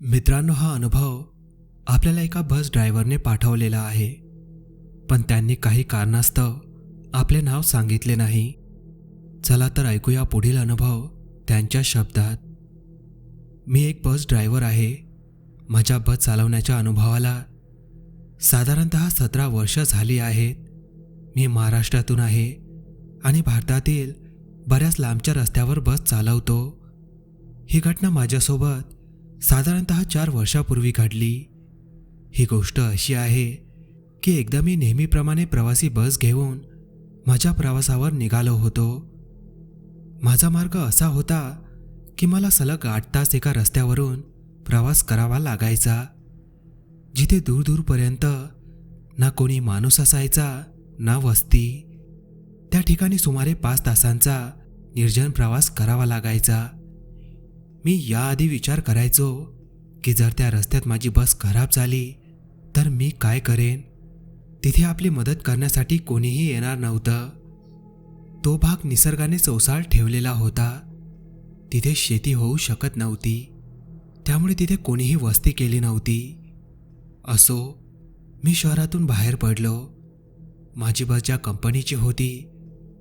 मित्रांनो हा अनुभव आपल्याला एका बस ड्रायव्हरने पाठवलेला आहे. पण त्यांनी काही कारणास्तव आपले नाव सांगितले नाही. चला तर ऐकूया पुढील अनुभव त्यांच्या शब्दात. मी एक बस ड्रायव्हर आहे. माझ्या बस चालवण्याच्या अनुभवाला साधारणत सतरा वर्ष झाली आहेत मी महाराष्ट्रातून आहे आणि भारतातील बऱ्याच लांबच्या रस्त्यावर बस चालवतो. ही घटना माझ्यासोबत साधारणत चार वर्षापूर्वी घडली. ही गोष्ट अशी आहे की एकदा मी नेहमीप्रमाणे प्रवासी बस घेऊन माझ्या प्रवासावर निघालो होतो. माझा मार्ग असा होता की मला सलग आठ तास एका रस्त्यावरून प्रवास करावा लागायचा. जिथे दूरदूरपर्यंत ना कोणी माणूस असायचा ना वस्ती त्या ठिकाणी सुमारे पाच तासांचा निर्जन प्रवास करावा लागायचा. मी याआधी विचार करायचो की जर त्या रस्त्यात माझी बस खराब झाली तर मी काय करेन? तिथे आपली मदत करण्यासाठी कोणीही येणार नव्हतं. तो भाग निसर्गाने चौसाळ ठेवलेला होता. तिथे शेती होऊ शकत नव्हती. त्यामुळे तिथे कोणीही वस्ती केली नव्हती. असो मी शहरातून बाहेर पडलो. माझी बस ज्या कंपनीची होती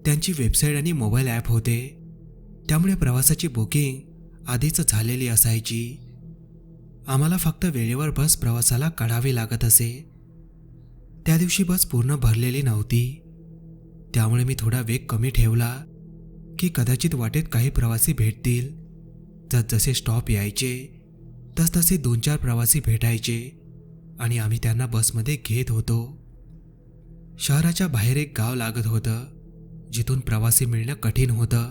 त्यांची वेबसाईट आणि मोबाईल ॲप होते. त्यामुळे प्रवासाची बुकिंग आधीच झालेली असायची. आम्हाला फक्त वेळेवर बस प्रवासाला काढावी लागत असे. त्या दिवशी बस पूर्ण भरलेली नव्हती. त्यामुळे मी थोडा वेग कमी ठेवला की कदाचित वाटेत काही प्रवासी भेटतील. जसे स्टॉप यायचे तसतसे दोन चार प्रवासी भेटायचे. आणि आम्ही त्यांना बसमध्ये घेत होतो. शहराच्या बाहेर एक गाव लागत होतं जिथून प्रवासी मिळणं कठीण होतं.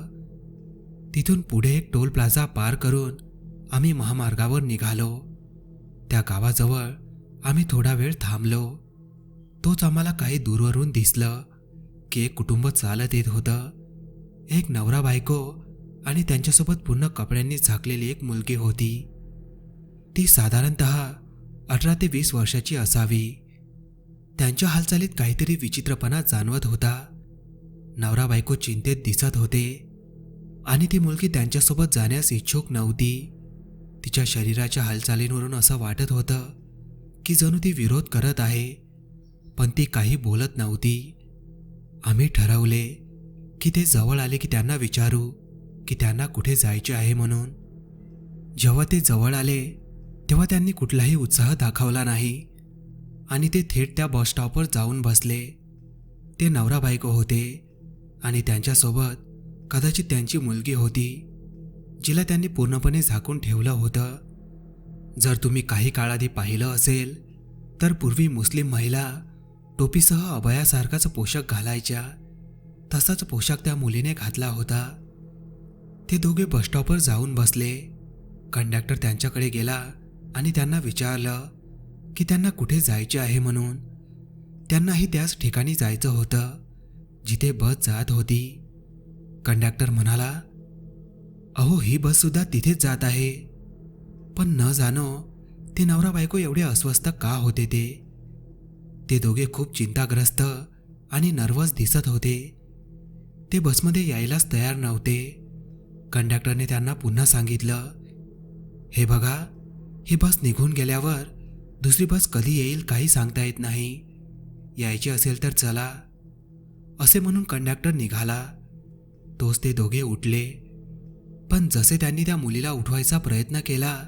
तिथून पुढे एक टोल प्लाझा पार करून आम्ही महामार्गावर निघालो. त्या गावाजवळ आम्ही थोडा वेळ थांबलो. तोच आम्हाला काही दूरवरून दिसलं की एक कुटुंब चालत येत होतं. एक नवरा बायको आणि त्यांच्यासोबत पूर्ण कपड्यांनी झाकलेली एक मुलगी होती. ती साधारणत अठरा ते वीस वर्षाची असावी. त्यांच्या हालचालीत काहीतरी विचित्रपणा जाणवत होता. नवरा बायको चिंतेत दिसत होते आणि ती मुलगी त्यांच्यासोबत जाण्यास इच्छुक नव्हती. तिच्या शरीराच्या हालचालींवरून असं वाटत होतं की जणू ती विरोध करत आहे पण ती काही बोलत नव्हती. आम्ही ठरवले की ते जवळ आले की त्यांना विचारू की त्यांना कुठे जायचे आहे म्हणून. जेव्हा ते जवळ आले तेव्हा त्यांनी कुठलाही उत्साह दाखवला नाही. आणि ते थेट त्या बस स्टॉपवर जाऊन बसले. ते नवरा बायको होते आणि त्यांच्यासोबत कदाचित त्यांची मुलगी होती जिला त्यांनी पूर्णपणे झाकून ठेवलं होतं. जर तुम्ही काही काळाधी पाहिलं असेल तर पूर्वी मुस्लिम महिला टोपीसह अभयासारखाच पोशाख घालायच्या. तसाच पोशाख त्या मुलीने घातला होता. ते दोघे बसस्टॉपवर जाऊन बसले. कंडक्टर त्यांच्याकडे गेला. आणि त्यांना विचारलं की त्यांना कुठे जायचे आहे म्हणून? त्यांनाही त्याच ठिकाणी जायचं होतं जिथे बस जात होती. कंडक्टर म्हणाला अहो ही बससुद्धा तिथेच जात आहे. पण न जाणो ते नवरा बायको एवढे अस्वस्थ का होते ते? ते दोघे खूप चिंताग्रस्त आणि नर्वस दिसत होते. ते बसमध्ये यायलाच तयार नव्हते. कंडक्टरने त्यांना पुन्हा सांगितलं हे बघा ही बस निघून गेल्यावर दुसरी बस कधी येईल काही सांगता येत नाही. यायची असेल तर चला. असे म्हणून कंडक्टर निघाला. तोच ते दोघे उठले. पण जसे त्यांनी त्या मुलीला उठवायचा प्रयत्न केला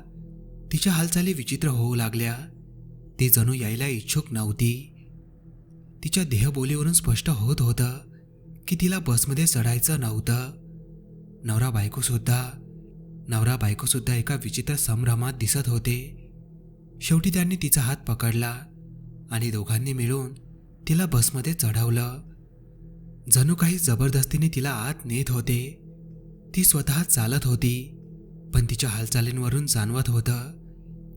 तिच्या हालचाली विचित्र होऊ लागल्या. ती जणू यायला इच्छुक नव्हती. तिच्या देहबोलीवरून स्पष्ट होत होतं की तिला बसमध्ये चढायचं नव्हतं. नवरा बायकोसुद्धा नवरा बायकोसुद्धा एका विचित्र संभ्रमात दिसत होते. शेवटी त्यांनी तिचा हात पकडला आणि दोघांनी मिळून तिला बसमध्ये चढवलं. जणू काही जबरदस्तीने तिला आत नेत होते. ती स्वतः चालत होती पण तिच्या हालचालींवरून जाणवत होतं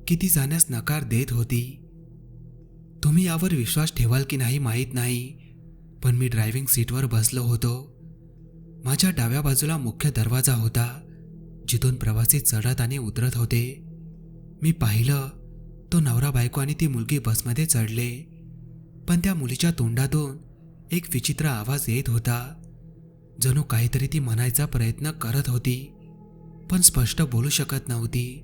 की ती जाण्यास नकार देत होती. तुम्ही यावर विश्वास ठेवाल की नाही माहीत नाही पण मी ड्रायव्हिंग सीटवर बसलो होतो. माझ्या डाव्या बाजूला मुख्य दरवाजा होता. जिथून प्रवासी चढत आणि उतरत होते. मी पाहिलं तो नवरा बायको आणि ती मुलगी बसमध्ये चढले. पण त्या मुलीच्या तोंडातून एक विचित्र आवाज येत होता. जणू काहीतरी ती म्हणायचा प्रयत्न करत होती पण स्पष्ट बोलू शकत नव्हती.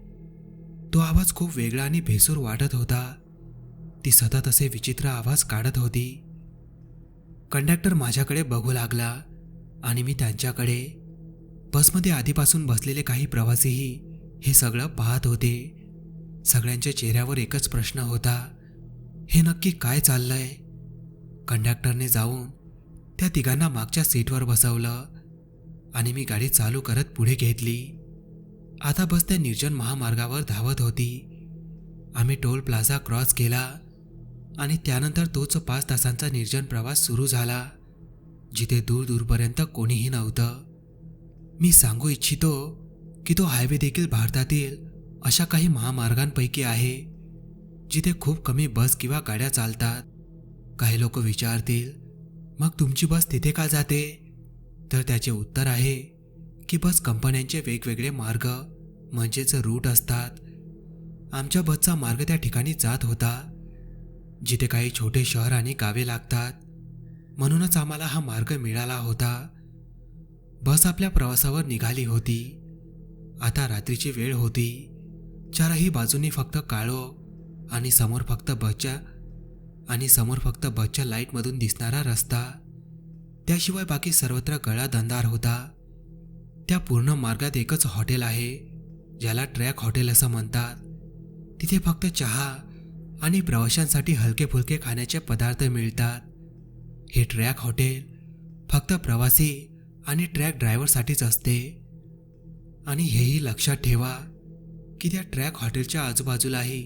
तो आवाज खूप वेगळा आणि भेसूर वाटत होता. ती सतत असे विचित्र आवाज काढत होती. कंडक्टर माझ्याकडे बघू लागला आणि मी त्यांच्याकडे बसमध्ये आधीपासून बसलेले काही प्रवासीही हे सगळं पाहत होते. सगळ्यांच्या चेहऱ्यावर एकच प्रश्न होता हे नक्की काय चाललंय? कंडक्टरने जाऊन त्या तिघांना मागच्या सीटवर बसवलं आणि मी गाडी चालू करत पुढे घेतली. आता बस त्या निर्जन महामार्गावर धावत होती. आम्ही टोल प्लाझा क्रॉस केला आणि त्यानंतर तोच पाच तासांचा निर्जन प्रवास सुरू झाला जिथे दूर दूरपर्यंत कोणीही नव्हतं. मी सांगू इच्छितो की तो हायवे देखील भारतातील अशा काही महामार्गांपैकी आहे जिथे खूप कमी बस किंवा गाड्या चालतात. काही लोक विचारतील मग तुमची बस तिथे का जाते? तर त्याचे उत्तर आहे की बस कंपन्यांचे वेगवेगळे मार्ग म्हणजेच रूट असतात. आमच्या बसचा मार्ग त्या ठिकाणी जात होता जिथे काही छोटे शहर आणि गावे लागतात. म्हणूनच आम्हाला हा मार्ग मिळाला होता. बस आपल्या प्रवासावर निघाली होती. आता रात्रीची वेळ होती. चारही बाजूनी फक्त काळो आणि समोर फक्त बसच्या आणि समोर फक्त बसच्या लाईटमधून दिसणारा रस्ता. त्याशिवाय बाकी सर्वत्र गळा दंदार होता. त्या पूर्ण मार्गात एकच हॉटेल आहे ज्याला ट्रॅक हॉटेल असं म्हणतात. तिथे फक्त चहा आणि प्रवाशांसाठी हलके फुलके खाण्याचे पदार्थ मिळतात. हे ट्रॅक हॉटेल फक्त प्रवासी आणि ट्रॅक ड्रायव्हरसाठीच असते. आणि हेही लक्षात ठेवा की त्या ट्रॅक हॉटेलच्या आजूबाजूलाही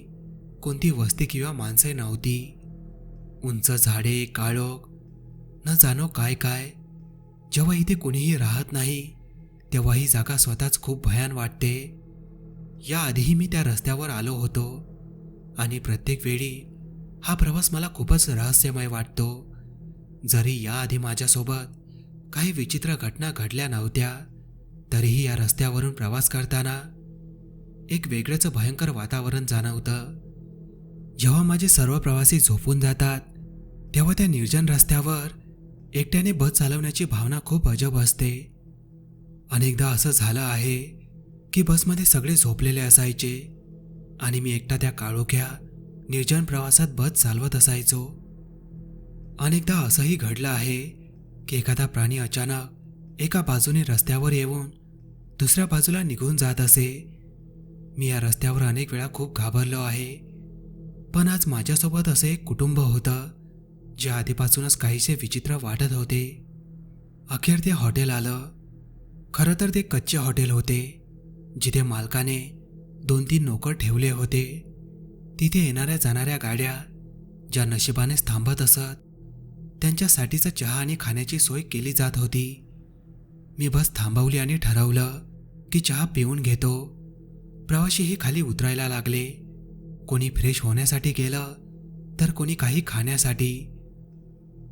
कोणती वस्ती किंवा माणसे नव्हती. उंच झाडे काळोख न जाणो काय काय. जेव्हा इथे कोणीही राहत नाही तेव्हा ही जागा स्वतःच खूप भयान वाटते. याआधीही मी त्या रस्त्यावर आलो होतो आणि प्रत्येक वेळी हा प्रवास मला खूपच रहस्यमय वाटतो. जरी याआधी माझ्यासोबत काही विचित्र घटना घडल्या नव्हत्या. तरीही या रस्त्यावरून प्रवास करताना एक वेगळंच भयंकर वातावरण जाणवतं. जेव्हा माझे सर्व प्रवासी झोपून जातात तेव्हा त्या निर्जन रस्त्यावर एकट्याने बस चालवण्याची भावना खूप अजब असते. अनेकदा असं झालं आहे की बसमध्ये सगळे झोपलेले असायचे आणि मी एकटा त्या काळोख्या निर्जन प्रवासात बस चालवत असायचो. अनेकदा असंही घडलं आहे की एखादा प्राणी अचानक एका बाजूने रस्त्यावर येऊन दुसऱ्या बाजूला निघून जात असे. मी या रस्त्यावर अनेक वेळा खूप घाबरलो आहे. पण आज माझ्यासोबत असे एक कुटुंब होतं जे आधीपासूनच काहीसे विचित्र वाटत होते. अखेर ते हॉटेल आलं. खरं तर ते कच्चे हॉटेल होते जिथे मालकाने दोन तीन नोकर ठेवले होते. तिथे येणाऱ्या जाणाऱ्या गाड्या ज्या नशिबानेच थांबत असत त्यांच्यासाठीचा चहा आणि खाण्याची सोय केली जात होती. मी बस थांबवली आणि ठरवलं की चहा पिऊन घेतो. प्रवाशीही खाली उतरायला लागले. कोणी फ्रेश होण्यासाठी गेलं तर कोणी काही खाण्यासाठी.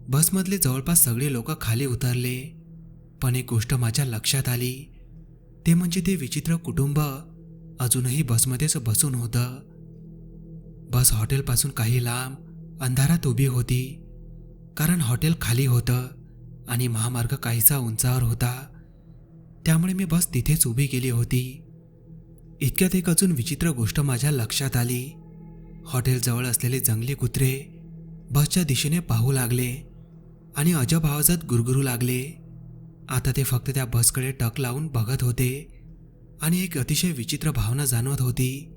बसमधले जवळपास सगळे लोक खाली उतरले. पण एक गोष्ट माझ्या लक्षात आली. ते म्हणजे ते विचित्र कुटुंब अजूनही बसमध्येच बसून होतं. बस हॉटेलपासून काही लांब अंधारात उभी होती. कारण हॉटेल खाली होतं आणि महामार्ग काहीसा उंचावर होता. त्यामुळे मी बस तिथेच उभी केली होती. इतक्यात एक अजून विचित्र गोष्ट माझ्या लक्षात आली. हॉटेलजवळ असलेले जंगली कुत्रे बसच्या दिशेने पाहू लागले आणि अजब आवाजात गुरगुरू लागले. आता ते फक्त त्या बसकडे टक लावून बघत होते आणि एक अतिशय विचित्र भावना जाणवत होती.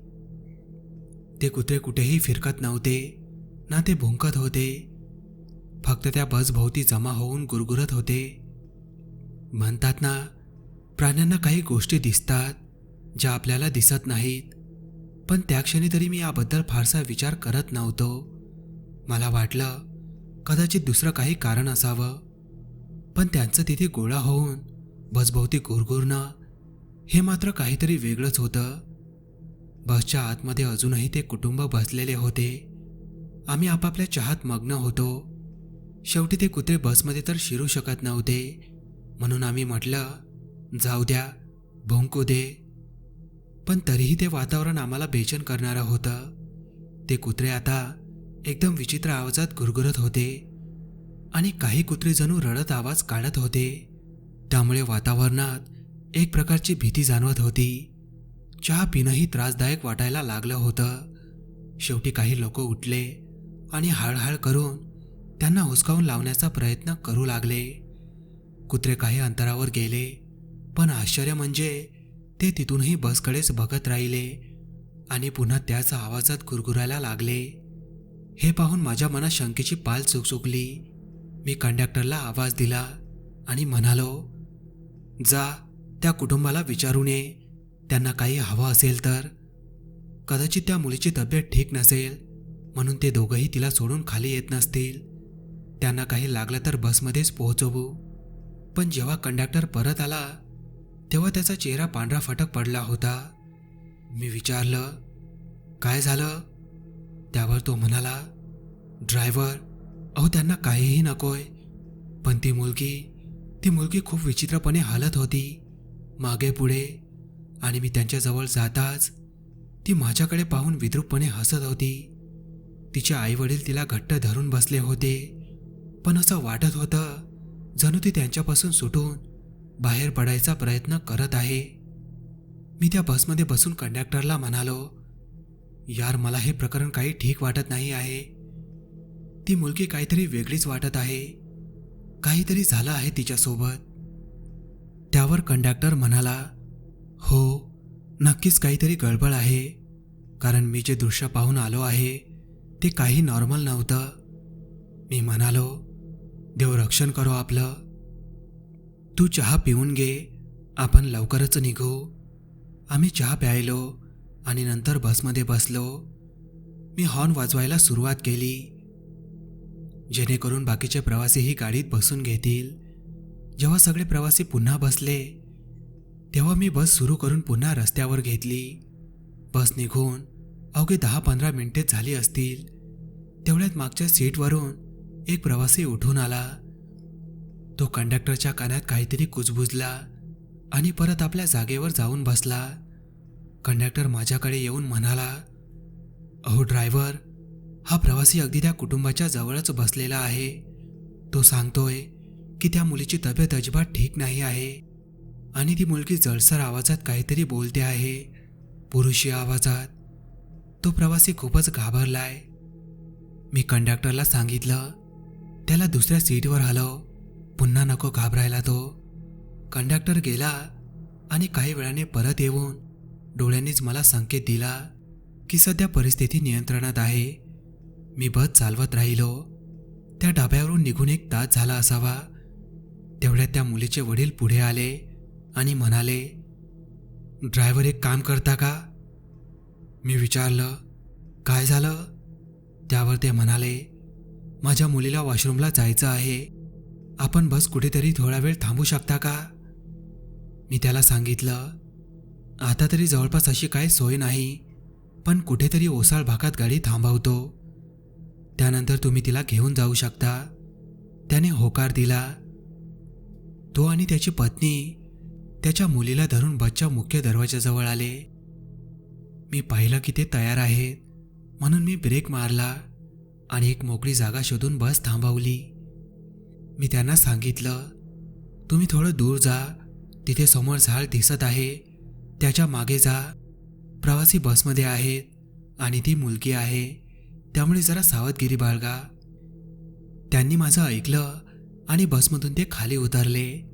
ते कुत्रे कुठेही फिरकत नव्हते ना ते भुंकत होते फक्त त्या बसभोवती जमा होऊन गुरगुरत होते. म्हणतात ना प्राण्यांना काही गोष्टी दिसतात ज्या आपल्याला दिसत नाहीत. पण त्या क्षणी तरी मी याबद्दल फारसा विचार करत नव्हतो. मला वाटलं कदाचित दुसरं काही कारण असावं. पण त्यांचं तिथे गोळा होऊन बसभोवती गुरगुरणं हे मात्र काहीतरी वेगळंच होतं. बसच्या आतमध्ये अजूनही ते कुटुंब बसलेले होते. आम्ही आपापल्या चहात मग्न होतो. शेवटी ते कुत्रे बसमध्ये तर शिरू शकत नव्हते. म्हणून आम्ही म्हटलं जाऊ द्या भोंकू दे. पण तरीही ते वातावरण आम्हाला बेचैन करणारं होतं. ते कुत्रे आता एकदम विचित्र आवाजात गुरगुरत होते आणि काही कुत्रे जणू रडत आवाज काढत होते. त्यामुळे वातावरणात एक प्रकारची भीती जाणवत होती. चहा पिणंही त्रासदायक वाटायला लागलं होतं. शेवटी काही लोक उठले आणि हळहळ करून त्यांना हुसकावून लावण्याचा प्रयत्न करू लागले. कुत्रे काही अंतरावर गेले पण आश्चर्य म्हणजे ते तिथूनही बसकडेच बघत राहिले आणि पुन्हा त्याच आवाजात गुरगुरायला लागले. हे पाहून माझ्या मनात शंकेची पाल चुकचुकली मी कंडक्टरला आवाज दिला आणि म्हणालो जा त्या कुटुंबाला विचारून ये. त्यांना काही हवं असेल तर. कदाचित त्या मुलीची तब्येत ठीक नसेल म्हणून ते दोघंही तिला सोडून खाली येत नसतील. त्यांना काही लागलं तर बसमध्येच पोहोचवू. पण जेव्हा कंडक्टर परत आला तेव्हा त्याचा चेहरा पांढरा फटक पडला होता. मी विचारलं काय झालं? त्यावर तो म्हणाला ड्रायव्हर अहो त्यांना काहीही नकोय. पण ती मुलगी ती मुलगी खूप विचित्रपणे हलत होती. मागे पुढे आणि मी त्यांच्याजवळ जाताच ती माझ्याकडे पाहून विद्रूपपणे हसत होती. तिचे आईवडील तिला घट्ट धरून बसले होते. पण असं वाटत होतं जणू ती त्यांच्यापासून सुटून बाहेर पडायचा प्रयत्न करत आहे. मी त्या बसमध्ये बसून कंडक्टरला म्हणालो यार मला हे प्रकरण काही ठीक वाटत नाही आहे. ती मुलगी काहीतरी वेगळीच वाटत आहे. काहीतरी झालं आहे तिच्यासोबत. त्यावर कंडक्टर म्हणाला हो नक्कीच काहीतरी गडबड आहे. कारण मी जे दृश्य पाहून आलो आहे ते काही नॉर्मल नव्हतं. मी म्हणालो देव रक्षण करो आपलं. तू चहा पिऊन घे आपण लवकरच निघू. आम्ही चहा प्यायलो आणि नंतर बसमध्ये बसलो. मी हॉर्न वाजवायला सुरुवात केली. जेणेकरून बाकीचे प्रवासीही गाडीत बसून घेतील. जेव्हा सगळे प्रवासी पुन्हा बसले तेव्हा मी बस सुरू करून पुन्हा रस्त्यावर घेतली. बस निघून अवघे दहा पंधरा मिनिटे झाली असतील. तेवढ्यात मागच्या सीटवरून एक प्रवासी उठून आला. तो कंडक्टरच्या कानात काहीतरी कुजबुजला आणि परत आपल्या जागेवर जाऊन बसला. कंडक्टर माझ्याकडे येऊन म्हणाला अहो ड्रायव्हर हा प्रवासी अगदी त्या कुटुंबाच्या जवळच बसलेला आहे. तो सांगतोय की त्या मुलीची तब्येत अजिबात ठीक नाही आहे आणि ती मुलगी जळसर आवाजात काहीतरी बोलते आहे. पुरुषी आवाजात. तो प्रवासी खूपच घाबरलाय. मी कंडक्टरला सांगितलं त्याला दुसऱ्या सीटवर हलव पुन्हा नको घाबरायला तो. कंडक्टर गेला आणि काही वेळाने परत येऊन डोळ्यांनीच मला संकेत दिला की सध्या परिस्थिती नियंत्रणात आहे. मी बस चालवत राहिलो. त्या डाब्यावरून निघून एक तास झाला असावा. तेवढ्यात त्या मुलीचे वडील पुढे आले आणि म्हणाले ड्रायव्हर एक काम करता का? मी विचारलं काय झालं? त्यावर ते म्हणाले माझ्या मुलीला वॉशरूमला जायचं आहे. आपण बस कुठेतरी थोडा वेळ थांबू शकता का? मी त्याला सांगितलं आता तरी जवळपास अशी काही सोय नाही पण कुठेतरी ओसाळ भागात गाडी थांबवतो. त्यानंतर तुम्ही तिला घेऊन जाऊ शकता. त्याने होकार दिला. तो आणि त्याची पत्नी त्याच्या मुलीला धरून बसच्या मुख्य दरवाजाजवळ आले. मी पाहिलं की ते तयार आहेत म्हणून मी ब्रेक मारला. आणि एक मोकळी जागा शोधून बस थांबवली. मी त्यांना सांगितलं तुम्ही थोडं दूर जा. तिथे समोर झाड दिसत आहे. त्याच्यामागे जा. प्रवासी बसमध्ये आहेत आणि ती मुलगी आहे. त्यामुळे जरा सावधगिरी बाळगा. त्यांनी माझं ऐकलं आणि बसमधून ते खाली उतरले.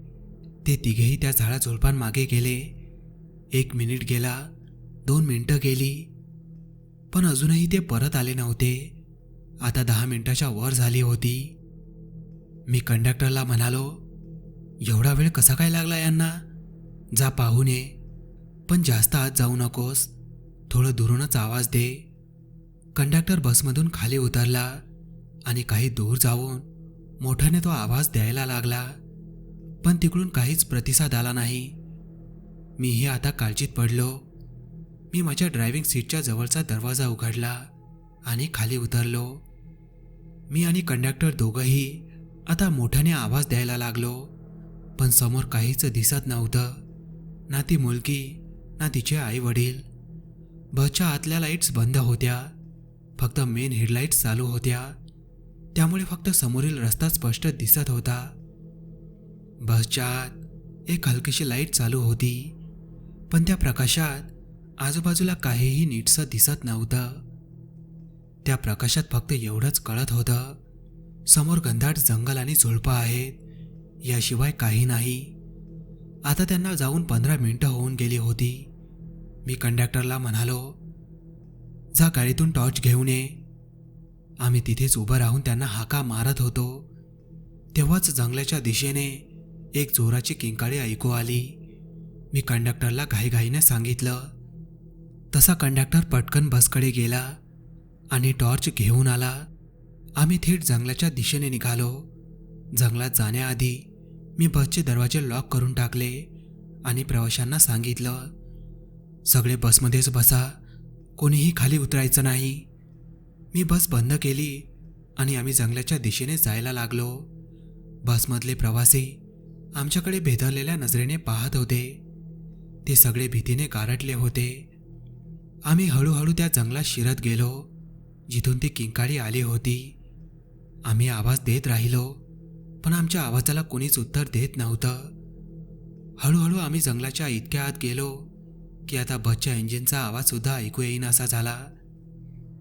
ते तिघेही त्या झाडाझोडपान मागे गेले. एक मिनिट गेला दोन मिनटं गेली. पण अजूनही ते परत आले नव्हते. आता दहा मिनिटाच्या वर झाली होती. मी कंडक्टरला म्हणालो एवढा वेळ कसा काय लागला यांना? जा पाहून ये पण जास्त आत जाऊ नकोस. थोडं दुरूनच आवाज दे. कंडक्टर बसमधून खाली उतरला आणि काही दूर जाऊन मोठ्याने तो आवाज द्यायला लागला. पण तिकडून काहीच प्रतिसाद आला नाही. मीही आता काळजीत पडलो. मी माझ्या ड्रायव्हिंग सीटच्या जवळचा दरवाजा उघडला आणि खाली उतरलो. मी आणि कंडक्टर दोघंही आता मोठ्याने आवाज द्यायला लागलो. पण समोर काहीच दिसत नव्हतं. ना ती मुलगी ना तिचे आई वडील बसच्या आतल्या लाईट्स बंद होत्या. फक्त मेन हेडलाईट्स चालू होत्या. त्यामुळे फक्त समोरील रस्ता स्पष्ट दिसत होता. बसच्या आत एक हलकीशी लाइट चालू होती. पण त्या प्रकाशात आजूबाजूला काहीही नीटसं दिसत नव्हतं. त्या प्रकाशात फक्त एवढंच कळत होतं. समोर घनदाट जंगल आणि झुळपं आहेत. याशिवाय काही नाही. आता त्यांना जाऊन पंधरा मिनटं होऊन गेली होती. मी कंडक्टरला म्हणालो जा गाडीतून टॉर्च घेऊन ये. आम्ही तिथेच उभं राहून त्यांना हाका मारत होतो. तेव्हाच जंगलाच्या दिशेने एक जोराची किंकाळी ऐकू आली. मी कंडक्टरला घाईघाईने सांगितलं तसा कंडक्टर पटकन बसकडे गेला. आणि टॉर्च घेऊन आला. आम्ही थेट जंगलाच्या दिशेने निघालो. जंगलात जाण्याआधी मी बसचे दरवाजे लॉक करून टाकले आणि प्रवाशांना सांगितलं सगळे बसमध्येच बसा. कोणीही खाली उतरायचं नाही. मी बस बंद केली आणि आम्ही जंगलाच्या दिशेने जायला लागलो. बसमधले प्रवासी आमच्याकडे भेदरलेल्या नजरेने पाहत होते. ते सगळे भीतीने गारटले होते. आम्ही हळूहळू त्या जंगलात शिरत गेलो. जिथून ती किंकाळी आली होती. आम्ही आवाज देत राहिलो पण आमच्या आवाजाला कोणीच उत्तर देत नव्हतं. हळूहळू आम्ही जंगलाच्या इतक्या आत गेलो की आता बसच्या इंजिनचा आवाजसुद्धा ऐकू येईन असा झाला.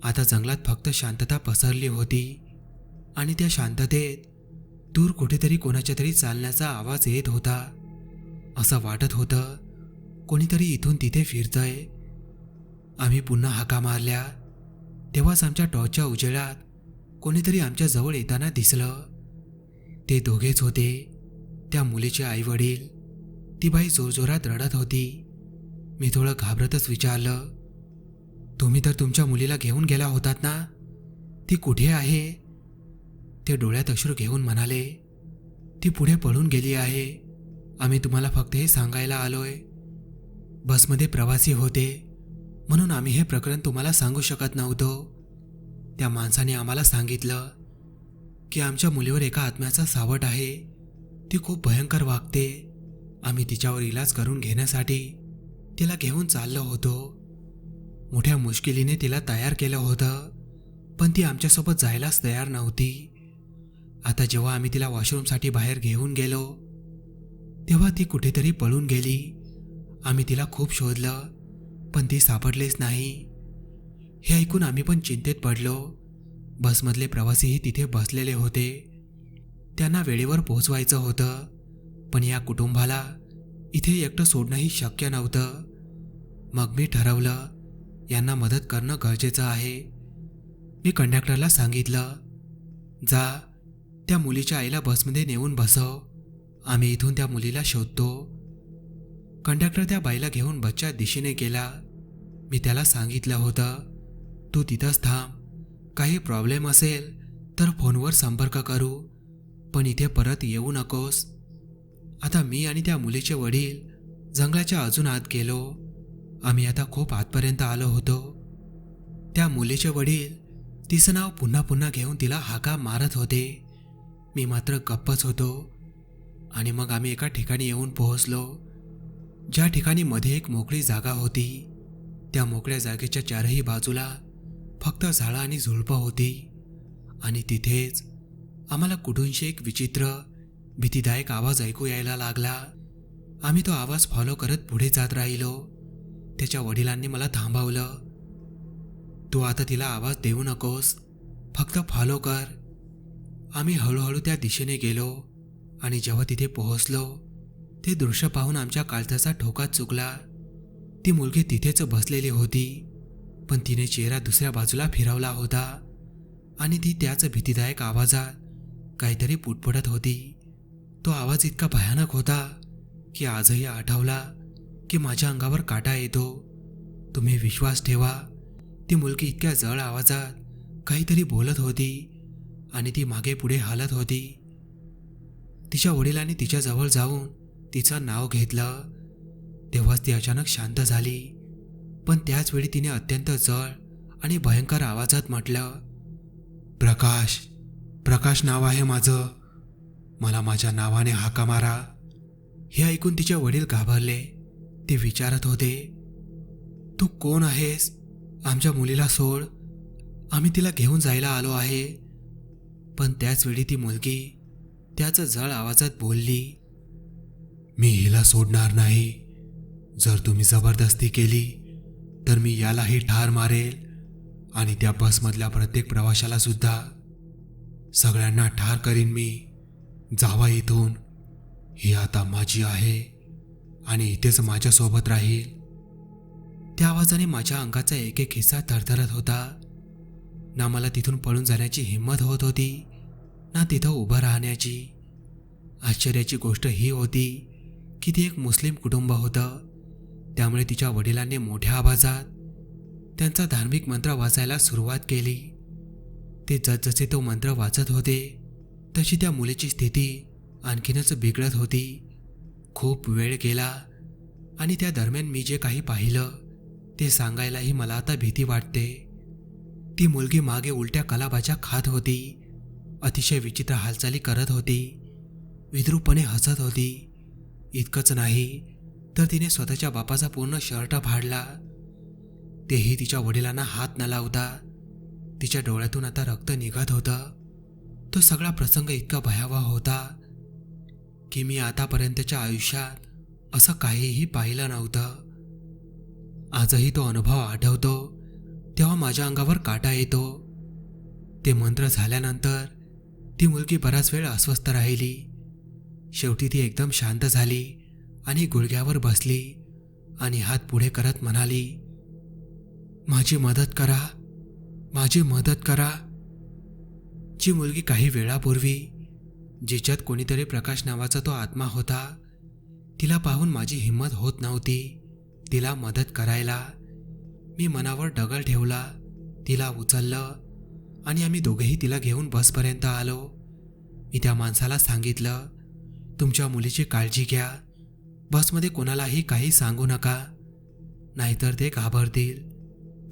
आता जंगलात फक्त शांतता पसरली होती आणि त्या शांततेत दूर कुठेतरी कोणाच्या तरी चालण्याचा आवाज येत होता. असं वाटत होतं कोणीतरी इथून तिथे फिरतंय. आम्ही पुन्हा हाका मारल्या तेव्हाच आमच्या टॉर्चच्या उजेडात कोणीतरी आमच्या जवळ येताना दिसलं. ते दोघेच होते. त्या मुलीचे आई वडील ती बाई जोरजोरात रडत होती. मी थोडं घाबरतच विचारलं तुम्ही तर तुमच्या मुलीला घेऊन गेला होतात ना? ती कुठे आहे? ते डोळ्यात अश्रू घेऊन म्हणाले ती पुढे पळून गेली आहे. आम्ही तुम्हाला फक्त हे सांगायला आलोय. बसमध्ये प्रवासी होते. म्हणून आम्ही हे प्रकरण तुम्हाला सांगू शकत नव्हतो. त्या माणसाने आम्हाला सांगितलं की आमच्या मुलीवर एका आत्म्याचा सावट आहे. ती खूप भयंकर वागते. आम्ही तिच्यावर इलाज करून घेण्यासाठी तिला घेऊन चाललो होतो. मोठ्या मुश्किलीने तिला तयार केलं होतं पण ती आमच्यासोबत जायलाच तयार नव्हती. आता जेव्हा आम्ही तिला वॉशरूमसाठी बाहेर घेऊन गेलो तेव्हा ती कुठेतरी पळून गेली. आम्ही तिला खूप शोधलं पण ती सापडलेच नाही. हे ऐकून आम्ही पण चिंतेत पडलो. बसमधले प्रवासीही तिथे बसलेले होते. त्यांना वेळेवर पोहोचवायचं होतं. पण या कुटुंबाला इथे एकटं सोडणंही शक्य नव्हतं. मग मी ठरवलं यांना मदत करणं गरजेचं आहे. मी कंडक्टरला सांगितलं जा त्या मुलीच्या आईला बसमध्ये नेऊन बसव. आम्ही इथून त्या मुलीला शोधतो. कंडक्टर त्या बाईला घेऊन बच्च्या दिशेने गेला. मी त्याला सांगितलं होतं. तू तिथंच थांब. काही प्रॉब्लेम असेल तर फोनवर संपर्क करू. पण इथे परत येऊ नकोस. आता मी आणि त्या मुलीचे वडील जंगलाच्या अजून आत गेलो. आम्ही आता खूप आतपर्यंत आलो होतो. त्या मुलीचे वडील तिचं नाव पुन्हा पुन्हा घेऊन तिला हाका मारत होते. मी मात्र गप्पच होतो. आणि मग आम्ही एका ठिकाणी येऊन पोहोचलो. ज्या ठिकाणी मध्ये एक मोकळी जागा होती. त्या मोकळ्या जागेच्या चारही बाजूला फक्त झाडं आणि झुळपं होती. आणि तिथेच आम्हाला कुठूनशी एक विचित्र भीतीदायक आवाज ऐकू यायला लागला. आम्ही तो आवाज फॉलो करत पुढे जात राहिलो. त्याच्या वडिलांनी मला थांबवलं. तू आता तिला आवाज देऊ नकोस फक्त फॉलो कर. आम्ही हळूहळू त्या दिशेने गेलो आणि जेव्हा तिथे पोहोचलो ते दृश्य पाहून आमच्या काळजाचा ठोका चुकला. ती मुलगी तिथेच बसलेली होती पण तिने चेहरा दुसऱ्या बाजूला फिरवला होता आणि ती त्याच भीतीदायक आवाजात काहीतरी पुटपुटत होती. तो आवाज इतका भयानक होता की आजही आठवला की माझ्या अंगावर काटा येतो. तुम्ही विश्वास ठेवा ती मुलगी इतक्या जळ आवाजात काहीतरी बोलत होती आणि ती मागे पुढे हालत होती. तिच्या वडिलांनी तिच्याजवळ जाऊन तिचं नाव घेतलं तेव्हाच ती अचानक शांत झाली. पण त्याचवेळी तिने अत्यंत जळ आणि भयंकर आवाजात म्हटलं प्रकाश प्रकाश नाव आहे माझं. मला माझ्या नावाने हाका मारा. हे ऐकून तिचे वडील घाबरले. ते विचारत होते तू कोण आहेस? आमच्या मुलीला सोड. आम्ही तिला घेऊन जायला आलो आहे. पण त्याचवेळी ती मुलगी त्याचं जळ आवाजात बोलली मी हिला सोडणार नाही. जर तुम्ही जबरदस्ती केली तर मी यालाही ठार मारेल आणि त्या बसमधल्या प्रत्येक प्रवाशाला सुद्धा. सगळ्यांना ठार करीन मी. जावा इथून. ही आता माझी आहे आणि इथेच माझ्यासोबत राहील. त्या आवाजाने माझ्या अंगाचा एक एक हिस्सा थरथरत होता. ना मला तिथून पळून जाण्याची हिंमत होत होती ना तिथं उभं राहण्याची. आश्चर्याची गोष्ट ही होती की ते एक मुस्लिम कुटुंब होतं. त्यामुळे तिच्या वडिलांनी मोठ्या आवाजात त्यांचा धार्मिक मंत्र वाचायला सुरुवात केली. ते जसजसे तो मंत्र वाचत होते तशी त्या मुलीची स्थिती आणखीनच बिघडत होती. खूप वेळ गेला आणि त्या दरम्यान मी जे काही पाहिलं ते सांगायलाही मला आता भीती वाटते. ती मुलगी मागे उलट्या कलाबाच्या खात होती अतिशय विचित्र हालचाली करत होती विद्रूपणे हसत होती. इतकंच नाही तर तिने स्वतःच्या बापाचा पूर्ण शर्ट फाडला. तेही तिच्या वडिलांना हात न लावता. तिच्या डोळ्यातून आता रक्त निघत होतं. तो सगळा प्रसंग इतका भयावह होता की मी आतापर्यंतच्या आयुष्यात असं काहीही पाहिलं नव्हतं. आजही तो अनुभव आठवतो तेव्हा माझ्या अंगावर काटा येतो. ते मंत्र झाल्यानंतर ती मुलगी बराच वेळ अस्वस्थ राहिली. शेवटी ती एकदम शांत झाली. आणि गुडघ्यावर बसली आणि हात पुढे करत म्हणाली माझी मदत करा माझी मदत करा. जी मुलगी काही वेळापूर्वी जिच्यात कोणीतरी प्रकाश नावाचा तो आत्मा होता तिला पाहून माझी हिंमत होत नव्हती तिला मदत करायला. मी मनावर डगल ठेवला तिला उचललं आणि आम्ही दोघेही तिला घेऊन बसपर्यंत आलो. मी त्या माणसाला सांगितलं तुमच्या मुलीची काळजी घ्या बसमध्ये कोणालाही काही सांगू नका. नाहीतर ते घाबरतील.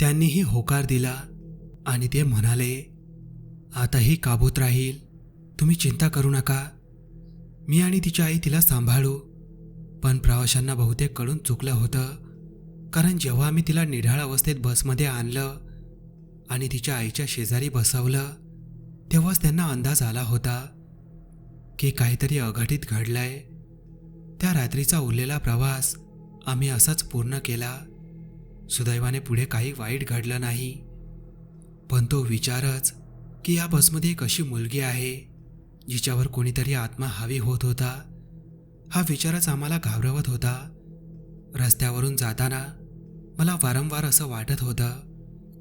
त्यांनीही होकार दिला आणि ते म्हणाले आताही काबूत राहील. तुम्ही चिंता करू नका. मी आणि तिची आई तिला सांभाळू. पण प्रवाशांना बहुतेक कळून चुकलं होतं. कारण जेव्हा आम्ही तिला निढाळ अवस्थेत बसमध्ये आणलं आणि तिच्या आईच्या शेजारी बसवलं तेव्हाच त्यांना अंदाज आला होता की काहीतरी अघटित घडलंय. त्या रात्रीचा उरलेला प्रवास आम्ही असाच पूर्ण केला. सुदैवाने पुढे काही वाईट घडलं नाही. पण तो विचारच की या बसमध्ये एक अशी मुलगी आहे जिच्यावर कोणीतरी आत्मा हावी होत होता. हा विचारच आम्हाला घाबरवत होता. रस्त्यावरून जाताना मला वारंवार असं वाटत होतं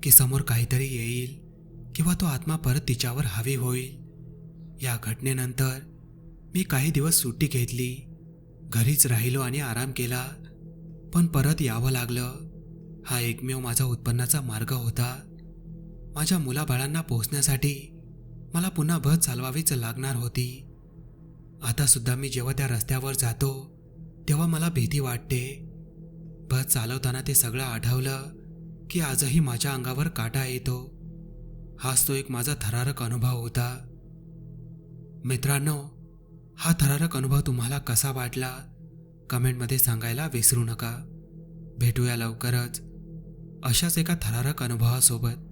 की समोर काहीतरी येईल किंवा तो आत्मा परत तिच्यावर हावी होईल. या घटनेनंतर मी काही दिवस सुट्टी घेतली. घरीच राहिलो आणि आराम केला. पण परत यावं लागलं. हा एकमेव माझा उत्पन्नाचा मार्ग होता. माझ्या मुलाबाळांना पोहोचण्यासाठी मला पुन्हा बस चालवावीच लागणार होती. आतासुद्धा मी जेव्हा त्या रस्त्यावर जातो तेव्हा मला भीती वाटते. बस चालवताना ते सगळं आठवलं की आजही माझ्या अंगावर काटा येतो. हाच तो एक माझा थरारक अनुभव होता. मित्रांनो हा थरारक अनुभव तुम्हाला कसा वाटला? कमेंटमध्ये सांगायला विसरू नका. भेटूया लवकरच. अशाच एका थरारक अनुभवासोबत